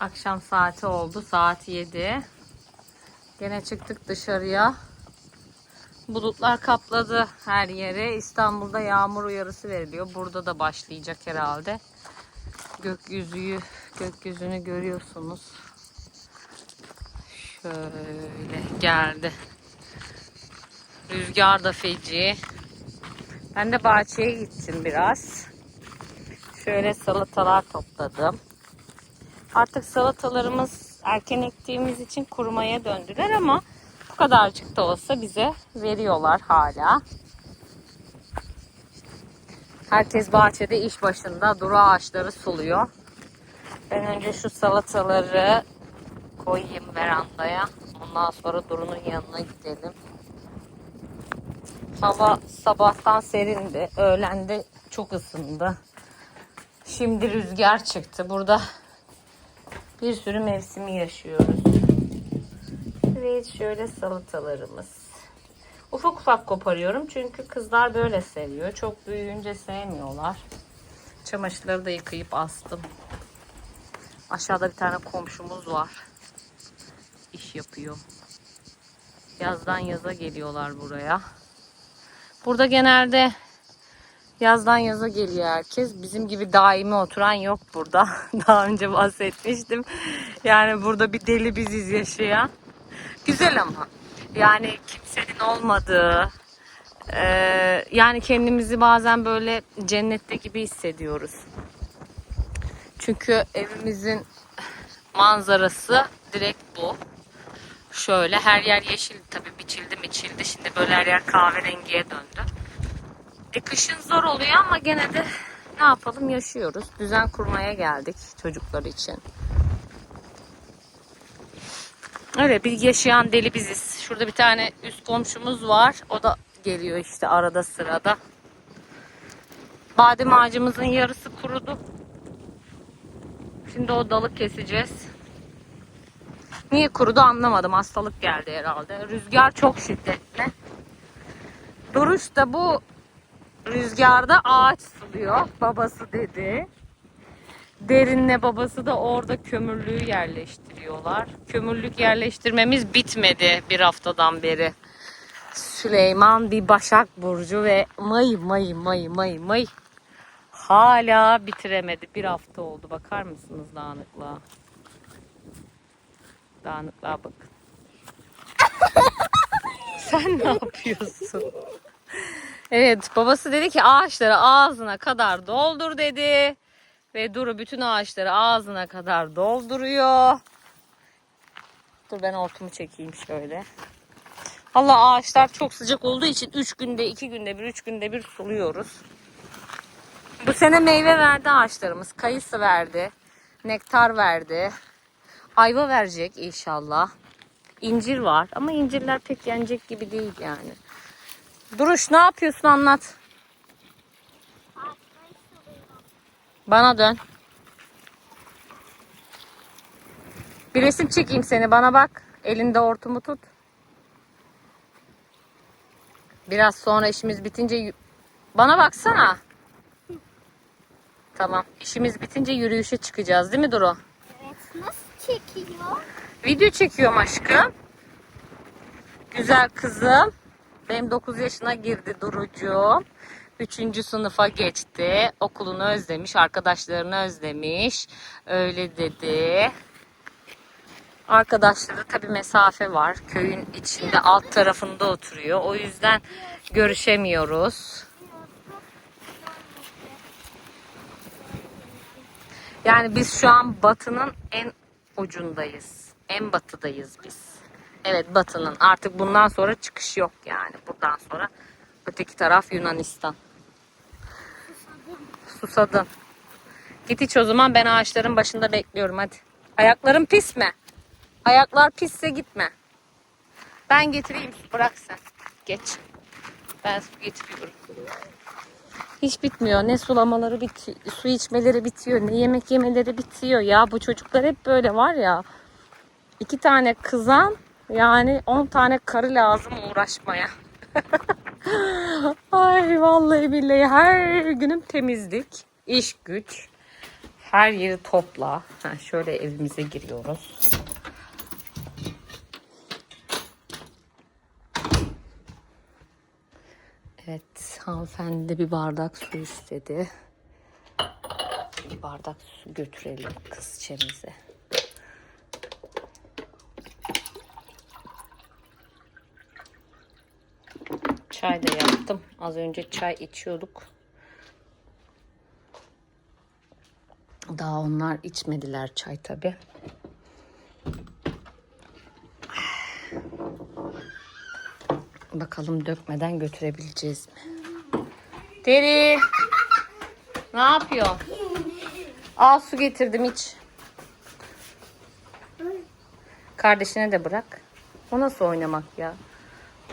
Akşam saati oldu. Saat 7. Gene çıktık dışarıya. Bulutlar kapladı her yere. İstanbul'da yağmur uyarısı veriliyor. Burada da başlayacak herhalde. Gökyüzüyü, gökyüzünü görüyorsunuz. Şöyle geldi. Rüzgar da feci. Ben de bahçeye gittim biraz. Şöyle salatalar topladım. Artık salatalarımız erken ektiğimiz için kurumaya döndüler ama bu kadarcık da olsa bize veriyorlar hala. Herkes bahçede iş başında duru ağaçları suluyor. Ben önce şu salataları koyayım verandaya. Ondan sonra Duru'nun yanına gidelim. Hava sabahtan serindi. Öğlende çok ısındı. Şimdi rüzgar çıktı. Burada bir sürü mevsimi yaşıyoruz. Evet şöyle salatalarımız. Ufak ufak koparıyorum çünkü kızlar böyle seviyor. Çok büyüyünce sevmiyorlar. Çamaşırları da yıkayıp astım. Aşağıda bir tane komşumuz var. İş yapıyor. Yazdan yaza geliyorlar buraya. Burada genelde yazdan yaza geliyor herkes. Bizim gibi daimi oturan yok burada. Daha önce bahsetmiştim. Yani burada bir deli biziz yaşayan. Güzel ama. Yani kimsenin olmadığı, e, yani kendimizi bazen böyle cennette gibi hissediyoruz. Çünkü evimizin manzarası direkt bu. Şöyle her yer yeşil tabii biçildi biçildi. Şimdi böyle her yer kahverengiye döndü. E kışın zor oluyor ama gene de ne yapalım yaşıyoruz. Düzen kurmaya geldik çocuklar için. Öyle bir yaşayan deli biziz. Şurada bir tane üst komşumuz var. O da geliyor işte arada sırada. Badem ağacımızın yarısı kurudu. Şimdi o dalı keseceğiz. Niye kurudu anlamadım. Hastalık geldi herhalde. Rüzgar çok şiddetli. Duruş da bu rüzgarda ağaç suluyor. Babası dedi. Derinle babası da orada kömürlüğü yerleştiriyorlar. Kömürlük yerleştirmemiz bitmedi bir haftadan beri. Süleyman bir Başak Burcu ve may may may may may hala bitiremedi. Bir hafta oldu. Bakar mısınız dağınıklığa? Dağınıklığa bakın. Sen ne yapıyorsun? Evet babası dedi ki ağaçları ağzına kadar doldur dedi. Ve Duru bütün ağaçları ağzına kadar dolduruyor. Dur ben hortumu çekeyim şöyle. Allah ağaçlar çok sıcak olduğu için 3 günde 2 günde bir 3 günde bir suluyoruz. Bu sene meyve verdi ağaçlarımız. Kayısı verdi. Nektar verdi. Ayva verecek inşallah. İncir var ama incirler pek yenecek gibi değil yani. Duruş ne yapıyorsun anlat. Bana dön. Bir resim çekeyim seni bana bak. Elinde hortumu tut. Biraz sonra işimiz bitince bana baksana. Tamam. İşimiz bitince yürüyüşe çıkacağız değil mi Duru? Evet, nasıl çekiyor? Video çekiyorum aşkım. Güzel kızım. Benim 9 yaşına girdi Durucuğum. 3. sınıfa geçti. Okulunu özlemiş, arkadaşlarını özlemiş. Öyle dedi. Arkadaşları tabii mesafe var. Köyün içinde alt tarafında oturuyor. O yüzden görüşemiyoruz. Yani biz şu an batının en ucundayız. En batıdayız biz. Evet batının. Artık bundan sonra çıkış yok yani. Buradan sonra öteki taraf Yunanistan. Susadın. Git iç o zaman ben ağaçların başında bekliyorum hadi. Ayakların pis mi? Ayaklar pisse gitme. Ben getireyim bırak sen. Geç. Ben su getiriyorum. Hiç bitmiyor. Ne sulamaları bitiyor, su içmeleri bitiyor, ne yemek yemeleri bitiyor. Ya bu çocuklar hep böyle var ya. İki tane kızan yani on tane karı lazım uğraşmaya. Ay vallahi billahi her günüm temizlik, iş güç. Her yeri topla. Ha, şöyle evimize giriyoruz. Evet, hanımefendi bir bardak su istedi. Bir bardak su götürelim kızçemize. Çay da yaptım. Az önce çay içiyorduk. Daha onlar içmediler çay tabi. Bakalım dökmeden götürebileceğiz mi? Deri. Ne yapıyor? Al su getirdim iç. Kardeşine de bırak. O nasıl oynamak ya?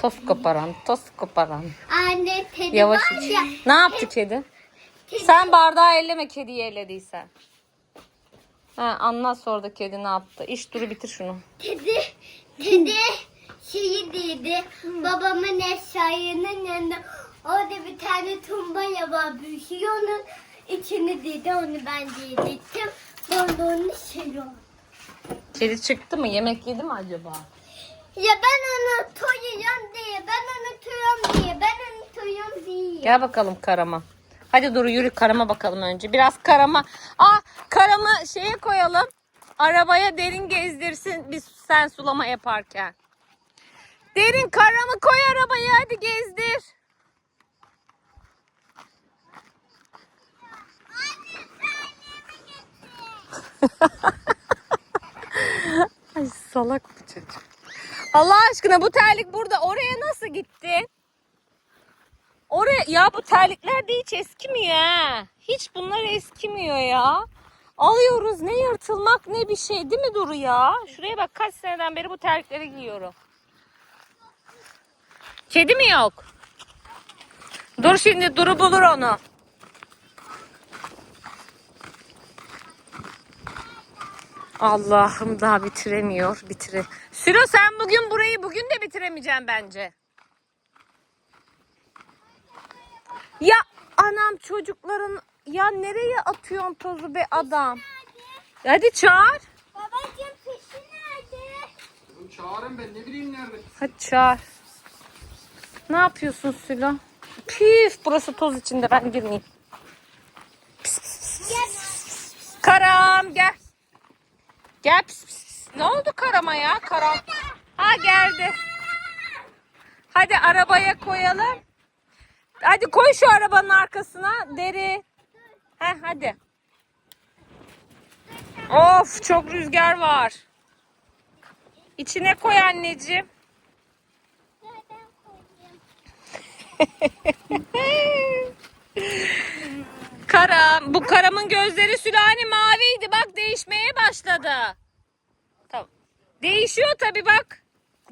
Toz koparan, toz koparan. Anne kedi Yavaş var ya. Ne yaptı kedi? Sen bardağı elleme kediyi ellediysen. Ha, anlat sonra da kedi ne yaptı. İş duru bitir şunu. Kedi, kedi şeyi dedi. Babamın eşyasının yanında orada bir tane tumbaya var. Bir şey onun içini dedi. Onu ben yedirttim. Sonra onu seviyorum. Kedi çıktı mı? Yemek yedi mi acaba? Ya ben onu toyuyorum diye, ben onu tuyuyorum diye, ben onu tuyuyorum diye. Gel bakalım karama. Hadi Duru yürü karama bakalım önce. Biraz karama. Ah karamı şeye koyalım. Arabaya derin gezdirsin biz sen sulama yaparken. Derin karamı koy arabaya hadi gezdir. Ay salak. Allah aşkına bu terlik burada. Oraya nasıl gitti? Oraya ya bu terlikler de hiç eskimiyor ha. Hiç bunlar eskimiyor ya. Alıyoruz ne yırtılmak ne bir şey değil mi Duru ya? Şuraya bak kaç seneden beri bu terlikleri giyiyorum. Kedi mi yok? Dur şimdi Duru bulur onu. Allah'ım daha bitiremiyor. Bitire. Sülo sen bugün burayı bugün de bitiremeyeceksin bence. Ya anam çocukların ya nereye atıyorsun tozu be adam? Hadi çağır. Babacığım fişi nerede? Oğlum Çağırın ben ne bileyim nerede. Hadi çağır. Ne yapıyorsun Sülo? Pif burası toz içinde ben girmeyeyim. Pis, pis, pis, pis. Karam gel. Gel pis, pis. Ne oldu karama ya? Karam. Ha geldi. Hadi arabaya koyalım. Hadi koy şu arabanın arkasına. Deri. Heh, hadi. Of çok rüzgar var. İçine koy anneciğim. Karam. Bu karamın gözleri sülani maviydi. Bak değişmeye başladı. Tamam. Değişiyor tabi bak.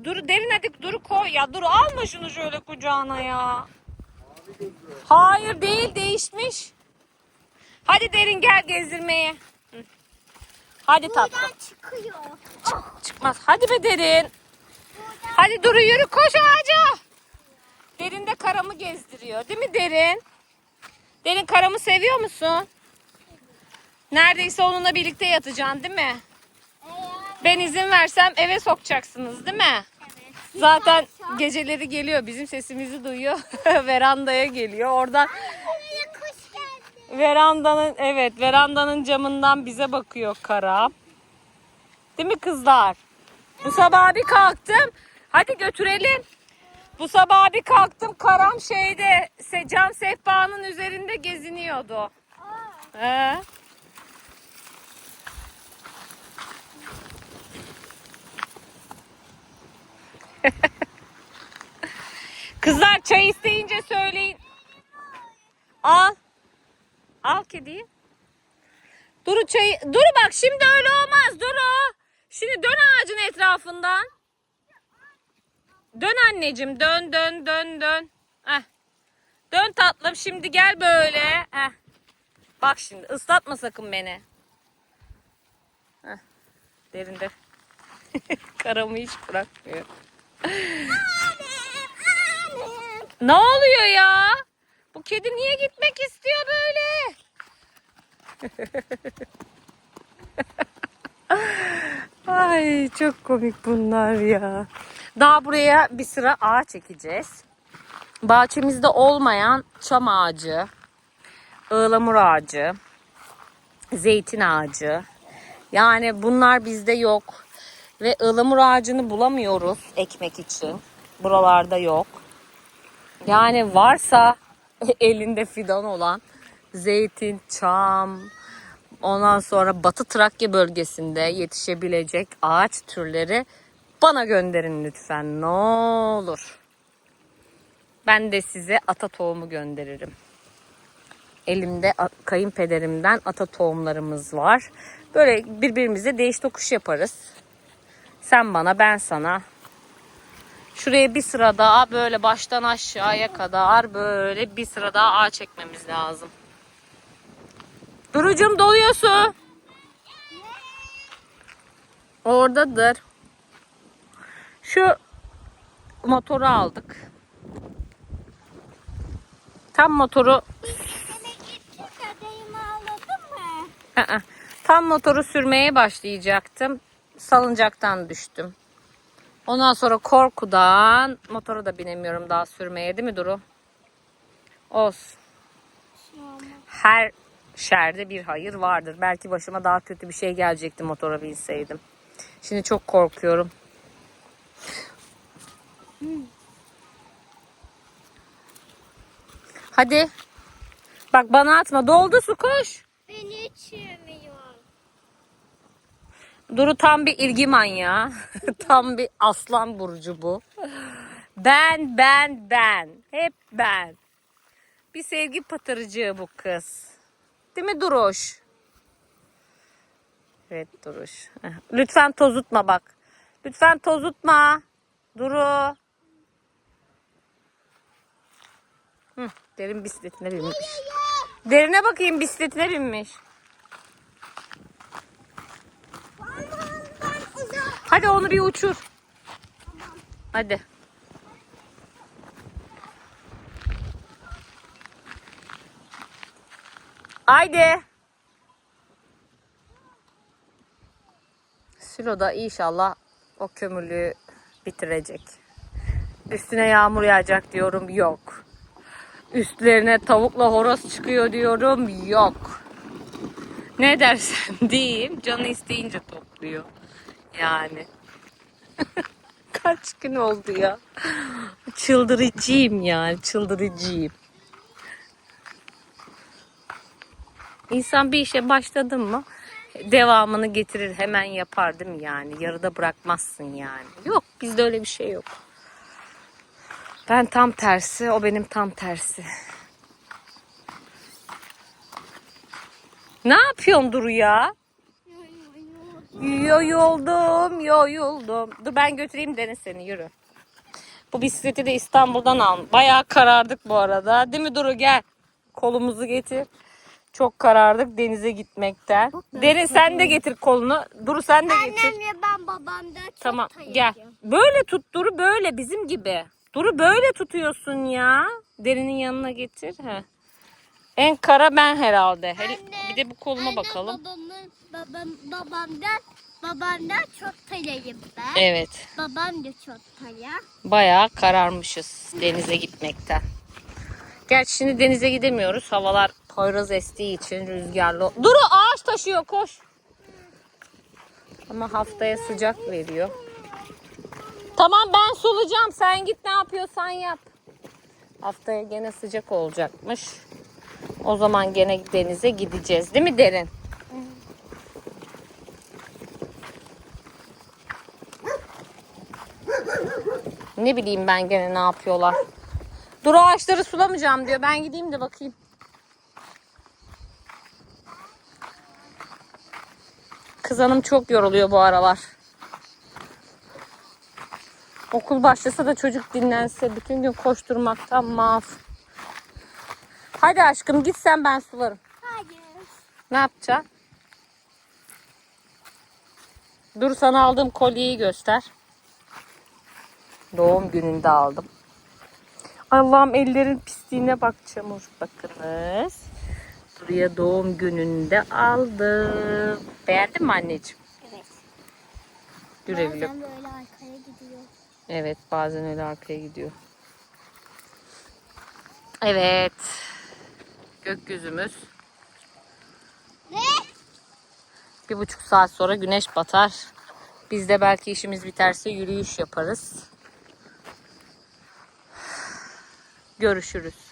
Dur derin hadi dur koy. Ya dur alma şunu şöyle kucağına ya. Hayır değil değişmiş. Hadi derin gel gezdirmeye. Hadi tatlım. Buradan çıkıyor. Çıkmaz. Hadi be derin. Hadi Duru yürü koş ağaca. Derin de karamı gezdiriyor. Değil mi Derin? Derin karamı seviyor musun? Neredeyse onunla birlikte yatacaksın değil mi? Ben izin versem eve sokacaksınız değil mi? Zaten geceleri geliyor. Bizim sesimizi duyuyor. Verandaya geliyor. Oradan verandanın evet verandanın camından bize bakıyor kara. Değil mi kızlar? Bu sabah bir kalktım. Hadi götürelim. Bu sabah bir kalktım karam şeyde cam sehpanın üzerinde geziniyordu. He. Kızlar çay isteyince söyleyin. Al. Al kediyi. Duru çayı. Duru bak şimdi öyle olmaz Duru. Şimdi dön ağacın etrafından. Dön anneciğim dön dön dön dön. Heh. Dön tatlım şimdi gel böyle. Heh. Bak şimdi ıslatma sakın beni. Heh. Derinde. Karamı hiç bırakmıyor. Ne oluyor ya? Bu kedi niye gitmek istiyor böyle? Ay çok komik bunlar ya. Daha buraya bir sıra ağaç ekeceğiz. Bahçemizde olmayan çam ağacı, ıhlamur ağacı, zeytin ağacı. Yani bunlar bizde yok. Ve ıhlamur ağacını bulamıyoruz ekmek için. Buralarda yok. Yani varsa elinde fidan olan zeytin, çam, ondan sonra Batı Trakya bölgesinde yetişebilecek ağaç türleri bana gönderin lütfen ne olur. Ben de size ata tohumu gönderirim. Elimde kayınpederimden ata tohumlarımız var. Böyle birbirimize değiş tokuş yaparız. Sen bana ben sana. Şuraya bir sıra daha böyle baştan aşağıya kadar böyle bir sıra daha ağaç çekmemiz lazım. Durucum doluyor su. Oradadır. Şu motoru aldık. Tam motoru tam motoru sürmeye başlayacaktım. Salıncaktan düştüm. Ondan sonra korkudan motora da binemiyorum daha sürmeye değil mi Duru? Olsun. Her şerde bir hayır vardır. Belki başıma daha kötü bir şey gelecekti motora binseydim. Şimdi çok korkuyorum. Hadi. Bak bana atma. Doldu su koş. Beni hiç yemiyor. Duru tam bir ilgi manyağı. tam bir aslan burcu bu. Ben, ben, ben. Hep ben. Bir sevgi patırıcığı bu kız. Değil mi Duruş? Evet Duruş. Lütfen tozutma bak. Lütfen tozutma. Duru. Hı, derin bisikletine binmiş. Derine bakayım bisikletine binmiş. Ben uzak. Hadi onu bir uçur. Hadi. Haydi. Silo da inşallah o kömürlüğü bitirecek. Üstüne yağmur yağacak diyorum yok. Üstlerine tavukla horoz çıkıyor diyorum yok. Ne dersen diyeyim canı isteyince topluyor. Yani. Kaç gün oldu ya. Çıldırıcıyım yani çıldırıcıyım. İnsan bir işe başladın mı devamını getirir hemen yapar değil mi yani? Yarıda bırakmazsın yani. Yok bizde öyle bir şey yok. Ben tam tersi o benim tam tersi. Ne yapıyorsun Duru ya? Yoruldum, yoruldum. Dur ben götüreyim Deniz seni yürü. Bu bisikleti de İstanbul'dan al. Bayağı karardık bu arada. Değil mi Duru gel. Kolumuzu getir. Çok karardık denize gitmekten. Derin sen de getir kolunu. Duru sen de getir. Annemle ben babamda çok Tamam gel. Böyle tut Duru böyle bizim gibi. Duru böyle tutuyorsun ya. Derinin yanına getir. He. En kara ben herhalde. Hele- Anne, bir de bu koluma Anne, bakalım. Babamın, babam, babamdan, babamdan çok tayayım ben. Evet. Babam da çok taya. Bayağı kararmışız denize gitmekten. Gerçi şimdi denize gidemiyoruz. Havalar Poyraz estiği için rüzgarlı. Duru ağaç taşıyor koş. Ama haftaya sıcak veriyor. Tamam ben sulayacağım. Sen git ne yapıyorsan yap. Haftaya gene sıcak olacakmış. O zaman gene denize gideceğiz. Değil mi Derin? Ne bileyim ben gene ne yapıyorlar. Dur ağaçları sulamayacağım diyor. Ben gideyim de bakayım. Kız hanım çok yoruluyor bu aralar. Okul başlasa da çocuk dinlense bütün gün koşturmaktan maf. Hadi aşkım git sen ben sularım. Hayır. Ne yapacaksın? Dur sana aldığım kolyeyi göster. Doğum gününde aldım. Allah'ım ellerin pisliğine bak çamur. Bakınız. Buraya doğum gününde aldım. Beğendin mi anneciğim? Evet. Güle. Bazen böyle arkaya gidiyor. Evet bazen öyle arkaya gidiyor. Evet. Gökyüzümüz. Ne? Bir buçuk saat sonra güneş batar. Biz de belki işimiz biterse yürüyüş yaparız. Görüşürüz.